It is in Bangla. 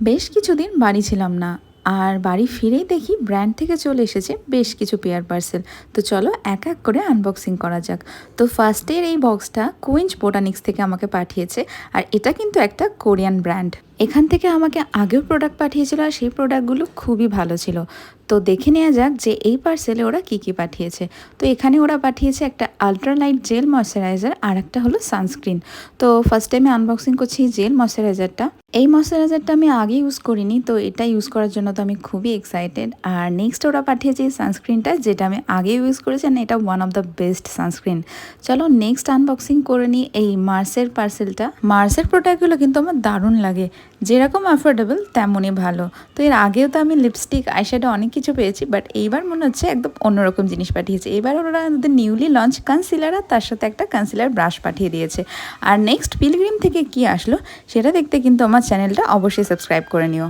বেশ কিছুদিন বাড়ি ছিলাম না, আর বাড়ি ফিরেই দেখি ব্র্যান্ড থেকে চলে এসেছে বেশ কিছু পেয়ার পার্সেল। তো চলো এক এক করে আনবক্সিং করা যাক। তো ফার্স্টের এই বক্সটা কুইন্স বোটানিক্স থেকে আমাকে পাঠিয়েছে, আর এটা কিন্তু একটা কোরিয়ান ব্র্যান্ড। এখান থেকে আমাকে আগেও প্রোডাক্ট পাঠিয়েছিল আর সেই প্রোডাক্টগুলো খুবই ভালো ছিল। তো দেখে নেওয়া যাক যে এই পার্সেলে ওরা কি কি পাঠিয়েছে। তো এখানে ওরা পাঠিয়েছে একটা আলট্রালাইট জেল ময়শ্চারাইজার আর একটা হলো সানস্ক্রিন তো ফার্স্ট টাইমে আনবক্সিং করছি এই জেল ময়শ্চারাইজারটা এই ময়শ্চারাইজারটা আমি আগে ইউজ করিনি, তো এটা ইউজ করার জন্য তো আমি খুবই এক্সাইটেড আর নেক্সট ওরা পাঠিয়েছে এই সানস্ক্রিনটা যেটা আমি আগে ইউজ করেছি আর এটা one of the best sunscreen চলো নেক্সট আনবক্সিং করে নিই এই মার্সের পার্সেলটা মার্সের প্রোডাক্টগুলো কিন্তু আমার দারুণ লাগে। যেরকম অ্যাফোর্ডেবল তেমনই ভালো। তো এর আগেও তো আমি লিপস্টিক আইশ্যাডো অনেক কিছু পেয়েছি বাট এইবার মনে হচ্ছে একদম অন্যরকম জিনিস পাঠিয়েছে। এবার ওরা আমাদের নিউলি লঞ্চ কনসিলার আর তার সাথে একটা কনসিলার ব্রাশ পাঠিয়ে দিয়েছে। আর নেক্সট পিলগ্রিম থেকে কি আসলো, সেটা দেখতে কিন্তু আমার চ্যানেলটা অবশ্যই সাবস্ক্রাইব করে নিও।